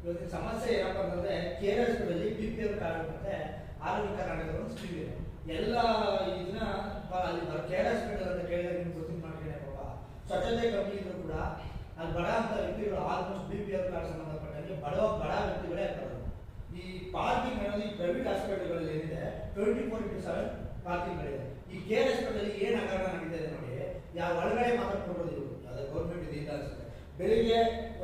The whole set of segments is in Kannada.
ಇವತ್ತಿನ ಸಮಸ್ಯೆ ಏನಪ್ಪ ಅಂತಂದ್ರೆ K R S B P L card ಮತ್ತೆ ಆರೋಗ್ಯ ಕರ್ನಾಟಕದ ಒಂದು ಸ್ಕೀಮ್ ಇದೆ. ಎಲ್ಲ ಇದನ್ನ ಅಲ್ಲಿ ಕೆ ಆರ್ ಎಸ್ ಅಂತ ಕೇಳಿದ್ರೆ ನಿಮ್ಗೆ ಗೊತ್ತಿನ ಮಾಡ್ಕೊಂಡೆ ಪಾಪ ಸ್ವಚ್ಛತೆ ಕಮ್ಮಿ ಇದ್ರು ಕೂಡ ಅಲ್ಲಿ ಬಡ ಅಂತ ವ್ಯಕ್ತಿಗಳು almost B P L card ಸಂಬಂಧಪಟ್ಟಂಗೆ ಬಡ ಬಡ ವ್ಯಕ್ತಿಗಳೇ ಬರೋದು ಈ ಪಾರ್ಕಿಂಗ್ ಅನ್ನೋದು ಈ ಪ್ರೈವೇಟ್ ಹಾಸ್ಪಿಟಲ್ಗಳಲ್ಲಿ ಏನಿದೆ ಟ್ವೆಂಟಿ ಫೋರ್ ಇಂಟು ಸೆವೆನ್ ಪಾರ್ಕಿಂಗ್ಗಳಿದೆ ಈ ಕೆ ಆರ್ ಎಸ್ ಅಲ್ಲಿ ಏನು ಹಗರಣ ನಡೀತಿದೆ ನೋಡಿ ಯಾವ ಒಳಗಡೆ ಮಾತಾಡ್ಕೊಡೋದು ಇವರು ಅದು ಗೌರ್ಮೆಂಟ್ ಇದೆ ಇಲ್ಲ ಅನ್ಸುತ್ತೆ ಬೆಳಿಗ್ಗೆ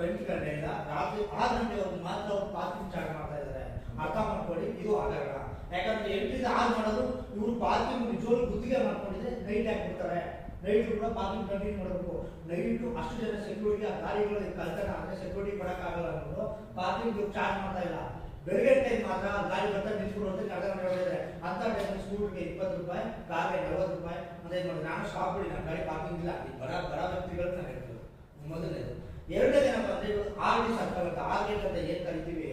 ಎಂಟು ಗಂಟೆಯಿಂದ ರಾತ್ರಿ ಆರು ಗಂಟೆವರೆಗೂ ಮಾತ್ರ ಅವ್ರು ಪಾರ್ಕಿಂಗ್ ಚಾರ್ಜ್ ಮಾಡ್ತಾ ಇದ್ದಾರೆ. ಅರ್ಥ ಮಾಡ್ಕೊಳ್ಳಿ, ಇದು ಆಗಲ್ಲ ಯಾಕಂದ್ರೆ ಎಂಟರಿಂದ ಆರು ಮಾಡೋದು ಇವರು ಪಾರ್ಕಿಂಗ್ ನಿಜವಾಗ್ಲೂ ಗುತ್ತಿಗೆ ಮಾಡ್ಕೊಂಡಿದ್ರೆ ನೈಟ್ ಹಾಕ್ಬಿಡ್ತಾರೆ ನೈಟ್ ಕೂಡ ಪಾರ್ಕಿಂಗ್ ಕಂಟಿನ್ಯೂ ಮಾಡಬೇಕು. ನೈಟು ಅಷ್ಟು ಜನ ಸೆಕ್ಯೂರಿಟಿ ಆ ಗಾಡಿಗಳು ಕಳ್ತನ ಅಂದ್ರೆ ಸೆಕ್ಯೂರಿಟಿ ಕೊಡೋಕ್ಕಾಗಲ್ಲ ಅನ್ನೋದು ಪಾರ್ಕಿಂಗ್ ಚಾರ್ಜ್ ಮಾಡ್ತಾ ಇಲ್ಲ. ಬೆಳಗ್ಗೆ ಟೈಮ್ ಮಾತ್ರ ಗಾಡಿ ಬರ್ತಾ ನಿಲ್ಸ್ಕೊಡೋದಕ್ಕೆ ಕಳೆದ ಮಾಡಿದ್ರೆ ಅಂತ ಟೈಮ್ ಸ್ಕೂಲ್ಗೆ ಇಪ್ಪತ್ತು ರೂಪಾಯಿ ಕಾರ್ಗೆ ನಲವತ್ತು ರೂಪಾಯಿ, ಮತ್ತೆ ಇದು ನೋಡಿ ನಾನು ಸ್ಟಾಪ್ ಬಿಡಿ ನಾನು ಗಾಡಿ ಪಾರ್ಕಿಂಗ್ ಇಲ್ಲ. ಬರ ಬರ ವ್ಯಕ್ತಿಗಳು ನಾನು ಹೇಳ್ತೀನಿ ಮೊದಲನೇದು. ಎರಡನೇದು ದಿನ ಅಂದ್ರೆ ಇವತ್ತು ಆರ್ ಡಿ ಸರ್ಕಲ್ ಅಂತ ಆರ್ ಅಂತ ಏನ್ ಕರಿತೀವಿ?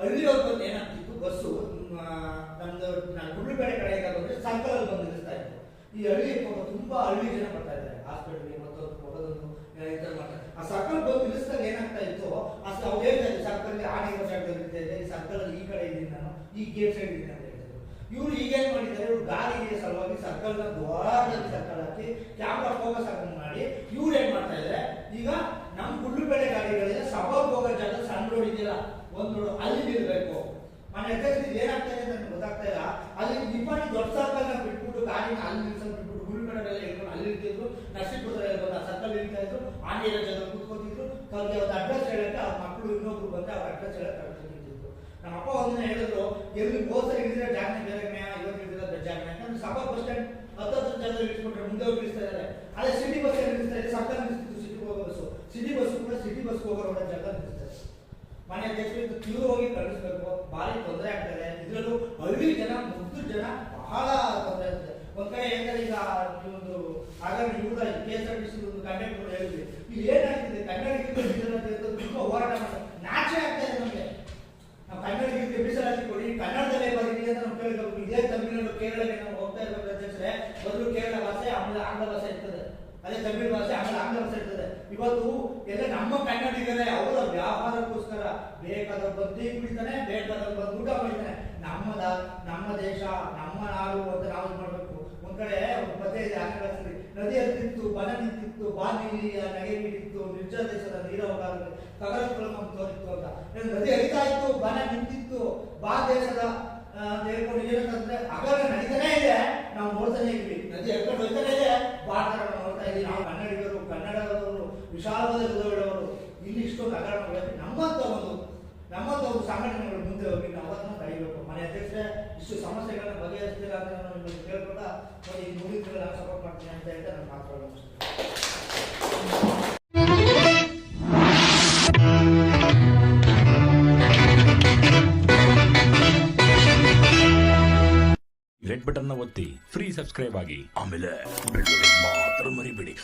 ಹಳ್ಳಿಯವ್ರು ಬಂದು ಏನಾಗ್ತಿತ್ತು? ಬಸ್ಸು. ನಮ್ದು ಗುಡ್ಲುಪೇಟೆ ಕಡೆ ಬಂದ್ರೆ ಸರ್ಕಲ್ ಅಲ್ಲಿ ಬಂದು ನಿಲ್ಲಿಸ್ತಾ ಇತ್ತು ಈ ಹಳ್ಳಿ ತುಂಬಾ ಹಳ್ಳಿ ಜನ ಬರ್ತಾ ಇದ್ದಾರೆ. ಹಾಸ್ಪಿಟಲ್ಗೆ ಮತ್ತೊಂದು ಹೋಗೋದನ್ನು ಮಾಡ್ತಾರೆ ಆ ಸರ್ಕಲ್ ಬಂದು ನಿಲ್ಲಿಸಿದಾಗ ಏನಾಗ್ತಾ ಇತ್ತು? ಅಷ್ಟು ಅವ್ರು ಹೇಳ್ತಾ ಇದ್ರು ಸರ್ಕಲ್ಗೆ ಆನೆ ಸೈಡ್ ಇರ್ತಾ ಈ ಸರ್ಕಲ್ ಅಲ್ಲಿ ಈ ಕಡೆ ಇದ್ದೀನಿ ನಾನು. ಈ ಗೇಟ್ ಸೈಡ್ ಇದ್ದೀನಿ ಅಂತ ಹೇಳ್ತಿದ್ರು. ಇವ್ರು ಈಗೇನ್ ಮಾಡಿದ್ದಾರೆ? ಇವ್ರು ಗಾಡಿಗೆ ಸಲುವಾಗಿ ಸರ್ಕಲ್ನ ಸರ್ಕಲ್ ಹಾಕಿ, ಕ್ಯಾಮ್ರಾ ಫೋಕಸ್ ಹಾಕೊಂಡು ಮಾಡಿ, ಇವ್ರು ಈಗ ನಮ್ ಬೆಳೆ ಗಾಡಿಗಳಿದೆ ಸಭಾಗ್ ಹೋಗೋ ಜಾಗ ಸಣ್ಣ ರೋಡ್ ಇದೆಯಲ್ಲ, ಒಂದ್ ರೋಡ್ ಅಲ್ಲಿ ನಿಲ್ಬೇಕು. ಮನೆ ಎಕ್ಸಿ ಏನಾಗ್ತಾ ಇದೆ ಅಂತ ಗೊತ್ತಾಗ್ತಾ ಇಲ್ಲ. ಅಲ್ಲಿ ನಿಪ್ಪಣಿ ದೊಡ್ಡ ಸರ್ಕಲ್ನ ಬಿಟ್ಬಿಟ್ಟು ಗಾಡಿನ ಅಲ್ಲಿ ನಿಲ್ಸೋದು ಬಿಟ್ಬಿಟ್ಟು ಎಲ್ಲ ಇಟ್ಕೊಂಡು ಅಲ್ಲಿ ಇರ್ತಿದ್ರು. ನರಸೀಪುರದಲ್ಲಿ ಆ ಸರ್ಕಲ್ ಇರ್ತಾ ಇದ್ರು. ಆನೆ ಜನ ಕುತ್ಕೊತಿದ್ರು. ಅವ್ರಿಗೆ ಒಂದು ಅಡ್ರೆಸ್ ಹೇಳಕ್ಕೆ ಅವ್ರ ಮಕ್ಕಳು ಇನ್ನೊಬ್ರು ಬಂದ್ರೆ ಅವ್ರ ಅಡ್ರೆಸ್ ಹೇಳಕ್ಕೆ ನಮ್ಮ ಅಪ್ಪ ಒಂದಿನ ಹೇಳಿದ್ರು, ಎಲ್ಲಿ ಹೋದ್ರೆ ಇಳಿದ್ರೆ ಜಾಗನೆ ಬೇರೆ ಇಳಿದ್ರೆ ಬೇರೆ ಜಾಗನೆ ಸಭಾ ಬಸ್ ಸ್ಟ್ಯಾಂಡ್ ಹತ್ತತ್ತು ಜನ ಇಳಿಸ್ಬಿಟ್ರೆ ಮುಂದೆ ಹೋಗಿ ಇದ್ದಾರೆ. ಅದೇ ಸಿಟಿ ಬಸ್ ನಿಲ್ಲಿಸ್ತಾ ಇದೆ ಸರ್ಕಾರ ನಿಲ್ಲಿಸ್ತಿತ್ತು ಸಿಟಿ ಹೋಗೋ ಬಸ್ಸು ಸಿಟಿ ಬಸ್ ಕೂಡ ಸಿಟಿ ಬಸ್ ಹೋಗೋ ರೋಡ ಜಾಗ ನಿಲ್ಲಿಸ್ತಾರೆ ಮನೆ ಅಧ್ಯಕ್ಷರು ತೀವ್ರ ಹೋಗಿ ಕಳಿಸ್ಬೇಕು ಭಾರಿ ತೊಂದರೆ ಆಗ್ತದೆ. ಇದರಲ್ಲೂ ಹಳ್ಳಿ ಜನ ಮುದ್ದು ಜನ ಬಹಳ ತೊಂದರೆ ಆಗ್ತದೆ. ಒಂದ್ ಕಡೆ ಏನಂದ್ರೆ ಈಗ ಒಂದು ಹಾಗಾಗಿ ಇವ್ರ K S R T C ಒಂದು ಕಂಡಕ್ಟರ್ ಹೇಳಿದ್ವಿ ಇಲ್ಲಿ ಏನಾಗ್ತಿದೆ ಕನ್ನಡ ತುಂಬಾ ಹೋರಾಟ ಮಾಡ್ತಾರೆ. ನಾಚೆ ಆಗ್ತಾ ಇದೆ ನಮಗೆ. ನಾವು ಕನ್ನಡಿಗರಿಗೆ ಮೀಸಲಾತಿ ಕೊಡಿ, ಕನ್ನಡದಲ್ಲೇ ಬರೀರಿ ಅಂತ ನಾವು ಕೇಳಬೇಕು ಇದೇ ತಮಿಳುನಾಡು ಕೇರಳಕ್ಕೆ ನಾವು ಹೋಗ್ತಾ ಇರ್ಬೇಕು ಅಧ್ಯಕ್ಷರೇ. ಮೊದಲು ಕೇರಳ ಭಾಷೆ, ಆಮೇಲೆ ಆಂಗ್ಲ ಭಾಷೆ ಇರ್ತದೆ. ಅದೇ ತಮಿಳು ಭಾಷೆ, ಆಮೇಲೆ ಇವತ್ತು ಎಲ್ಲ ನಮ್ಮ ಕನ್ನಡಿಗರೇ ಅವರ ವ್ಯಾಪಾರಕ್ಕೋಸ್ಕರ ಬೇಕಾದ ಬಂದು ಕುಡಿತಾನೆ, ಬೇಕಾದ ಬಂದು ಊಟ ಮಾಡಿದ್ದಾನೆ ನಮ್ಮದ, ನಮ್ಮ ದೇಶ, ನಮ್ಮ ನಾಡು ಅಂತ ನಾವು ಮಾಡಬೇಕು. ಒಂದ್ ಕಡೆ ಒಂದು ಪದ್ಯ ಇದೆ ಆಂಗ್ಲ ನದಿಯಲ್ಲಿ ನದಿ ಹತ್ತಿತ್ತು ಬನ ನಿಂತಿತ್ತು ಬಾನಿಲಿಯ ನಗೆ ನೀಡಿತ್ತು ನಿರ್ಜಲ ದೇಶದ ನೀರ ಹೋಗಾಗಲಿ ಕಗಲಗಳು ನಮ್ಗೆ ತೋರಿತ್ತು ಅಂತ. ನದಿ ಹರಿತಾ ಇತ್ತು, ಬನ ನಿಂತಿತ್ತು, ಬಾ ದೇಶದ ಏನಂತಂದ್ರೆ ಅಗಲ ನಡೀತಾನೆ ಇದೆ. ನಾವು ನೋಡ್ತಾನೆ ವಿಶಾಲವಾದ ಹೃದಯಗಳವರು ಇಲ್ಲಿ ಇಷ್ಟೊಂದು ಹಗರಣಗಳಲ್ಲಿ ನಮ್ಮಂತ ಒಂದು ನಮ್ಮಂತ ಒಂದು ಸಂಘಟನೆಗಳು ಮುಂದೆ ಹೋಗಿ ನಾವು ಅದನ್ನು ತಡಿಬೇಕು ಮನೆ ಅಧ್ಯಕ್ಷರೇ, ಇಷ್ಟು ಸಮಸ್ಯೆಗಳನ್ನ ಬಗೆಹರಿಸ್ತೀರಾ ಅಂತ ನಾನು ನಿಮ್ಮನ್ನು ಕೇಳ್ಕೊಂಡ ಈ ಮುಗಿದ ನಾನು ಸಪೋರ್ಟ್ ಮಾಡ್ತೀನಿ ಅಂತ ಹೇಳ್ತಾ ನಾನು ಮಾತಾಡೋದು ರೆಡ್ ಬಟನ್ ಒತ್ತಿ ಫ್ರೀ ಸಬ್ಸ್ಕ್ರೈಬ್ ಆಗಿ. ಆಮೇಲೆ ಮಾತ್ರ ಮರಿಬೇಡಿ.